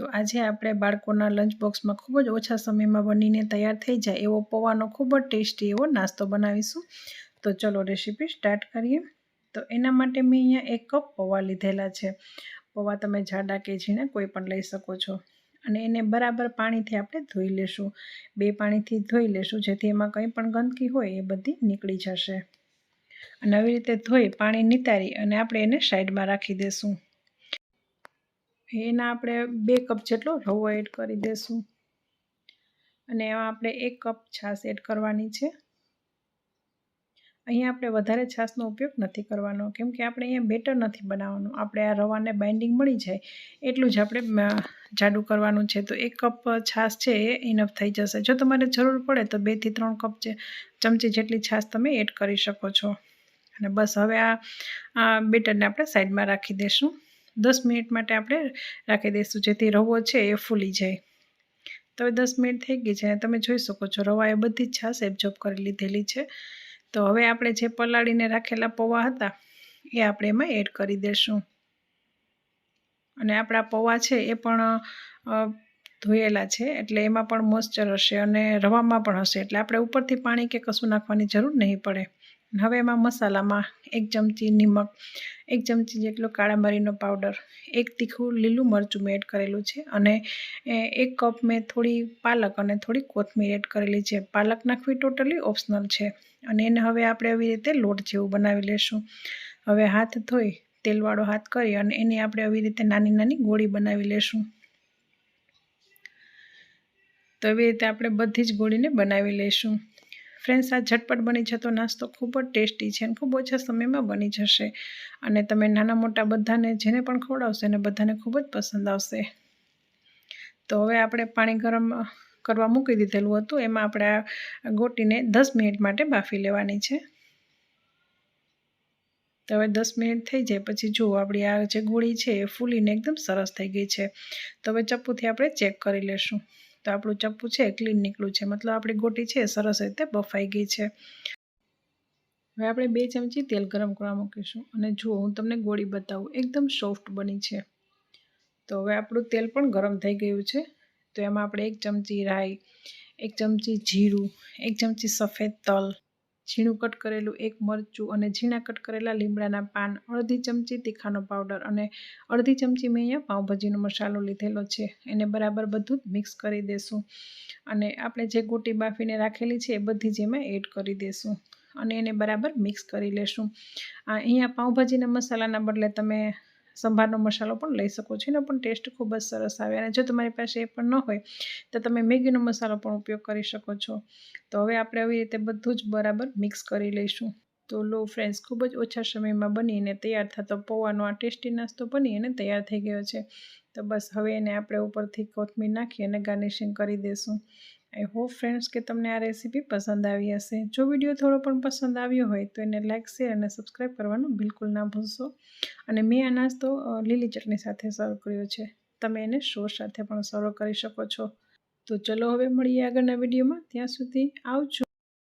તો આજે આપણે બાળકોના લંચ બોક્સમાં ખૂબ જ ઓછા સમયમાં બનીને તૈયાર થઈ જાય એવો પૌવાનો ખૂબ જ ટેસ્ટી એવો નાસ્તો બનાવીશું. તો ચલો રેસીપી સ્ટાર્ટ કરીએ. તો એના માટે મેં અહીંયા એક કપ પૌવા લીધેલા છે. પૌવા તમે જાડા કે ઝીણા કોઈ પણ લઈ શકો છો. અને એને બરાબર પાણીથી આપણે ધોઈ લેશું. બે પાણીથી ધોઈ લેશું જેથી એમાં કંઈ પણ ગંદકી હોય એ બધી નીકળી જશે. અને આવી રીતે ધોઈ પાણી નિતારી અને આપણે એને સાઈડમાં રાખી દઈશું એના આપણે બે કપ જેટલો રવો એડ કરી દઈશું અને એમાં આપણે એક કપ છાશ એડ કરવાની છે. અહીંયા આપણે વધારે છાશનો ઉપયોગ નથી કરવાનો, કેમ કે આપણે અહીંયા બેટર નથી બનાવવાનું. આપણે આ રવાને બાઇન્ડિંગ મળી જાય, એટલું જ આપણે જાડું કરવાનું છે. તો એક કપ છાશ છે એ ઇનફ થઈ જશે. જો તમારે જરૂર પડે તો બેથી ત્રણ કપ ચમચી જેટલી છાશ તમે એડ કરી શકો છો. અને બસ હવે આ બેટરને આપણે સાઈડમાં રાખી દઈશું દસ મિનિટ માટે આપણે રાખી દઈશું. જેથી રવો છે એ ફૂલી જાય. તો હવે દસ મિનિટ થઈ ગઈ છે અને તમે જોઈ શકો છો રવા એ બધી જ છાશ એબ્ઝોર્બ કરી લીધેલી છે. તો હવે આપણે જે પલાળીને રાખેલા પૌવા હતા, એ આપણે એમાં એડ કરી દઈશું. અને આપણા પૌવા છે એ પણ ધોયેલા છે, એટલે એમાં પણ મોઇસ્ચર હશે અને રવામાં પણ હશે. એટલે આપણે ઉપરથી પાણી કે કશું નાખવાની જરૂર નહીં પડે. હવે એમાં મસાલામાં એક ચમચી નિમક, એક ચમચી જેટલો કાળા મરીનો પાવડર, એક તીખું લીલું મરચું મેં એડ કરેલું છે અને એક કપ મેં થોડી પાલક અને થોડી કોથમીર એડ કરેલી છે. પાલક નાખવી ટોટલી ઓપ્શનલ છે અને એને હવે આપણે આવી રીતે લોટ જેવું બનાવી લેશું. હવે હાથ ધોઈ, તેલવાળો હાથ કરી અને એની આપણે આવી રીતે નાની નાની ગોળી બનાવી લેશું. તો એવી રીતે આપણે બધી જ ગોળીને બનાવી લઈશું ફ્રેન્ડ્સ, આ ઝટપટ બની જતો નાસ્તો ખૂબ જ ટેસ્ટી છે અને ખૂબ ઓછા સમયમાં બની જશે. અને તમે નાના મોટા બધાને જેને પણ ખવડાવશો એને બધાને ખૂબ જ પસંદ આવશે. તો હવે આપણે પાણી ગરમ કરવા મૂકી દીધેલું હતું. એમાં આપણે આ ગોટીને દસ મિનિટ માટે બાફી લેવાની છે. તો હવે દસ મિનિટ થઈ જાય. પછી જુઓ, આપણી આ જે ગોળી છે એ ફૂલીને એકદમ સરસ થઈ ગઈ છે. તો હવે ચપ્પુથી આપણે ચેક કરી લેશું. તો આપણું ચપ્પુ છે ક્લીન નીકળ્યું છે. મતલબ આપણી ગોટી છે, સરસ રીતે બફાઈ ગઈ છે. હવે આપણે બે ચમચી તેલ ગરમ કરવા મૂકીશું. અને જુઓ, હું તમને ગોળી બતાવું. એકદમ સોફ્ટ બની છે. તો હવે આપણું તેલ પણ ગરમ થઈ ગયું છે. તો એમાં આપણે એક ચમચી રાઈ, એક ચમચી જીરું, એક ચમચી સફેદ તલ ઝીણું કટ કરેલું એક મરચું અને ઝીણા કટ કરેલા લીમડાના પાન, અડધી ચમચી તીખાનો પાવડર અને અડધી ચમચી મેં અહીંયા પાઉંભાજીનો મસાલો લીધેલો છે. એને બરાબર બધું મિક્સ કરી દેશું. અને આપણે જે ગોટી બાફીને રાખેલી છે એ બધી જ એમાં એડ કરી દેશું. અને એને બરાબર મિક્સ કરી લેશું. અહીંયા પાઉંભાજીના મસાલાના બદલે તમે સંભારનો મસાલો પણ લઈ શકો છો. એનો પણ ટેસ્ટ ખૂબ જ સરસ આવે. અને જો તમારી પાસે એ પણ ન હોય, તો તમે મેગીનો મસાલો પણ ઉપયોગ કરી શકો છો. તો હવે આપણે આવી રીતે બધું જ બરાબર મિક્સ કરી લઈશું. તો લો ફ્રેન્ડ્સ, ખૂબ જ ઓછા સમયમાં બનીને તૈયાર થતો પૌવાનો આ ટેસ્ટી નાસ્તો બની અને તૈયાર થઈ ગયો છે. તો બસ હવે એને આપણે ઉપરથી કોથમીર નાખી અને ગાર્નિશિંગ કરી દઈશું આઈ હોપ ફ્રેન્ડ્સ કે તમને આ રેસીપી પસંદ આવી હશે. જો વીડિયો થોડો પણ પસંદ આવ્યો હોય તો એને લાઇક શેર અને સબસ્ક્રાઈબ કરવાનું બિલકુલ ના ભૂલશો. અને મેં આ નાસ્તો લીલી ચટણી સાથે સર્વ કર્યો છે. તમે એને શોર સાથે પણ સર્વ કરી શકો છો. તો ચલો હવે મળીએ આગળના વિડીયોમાં. ત્યાં સુધી આવજો.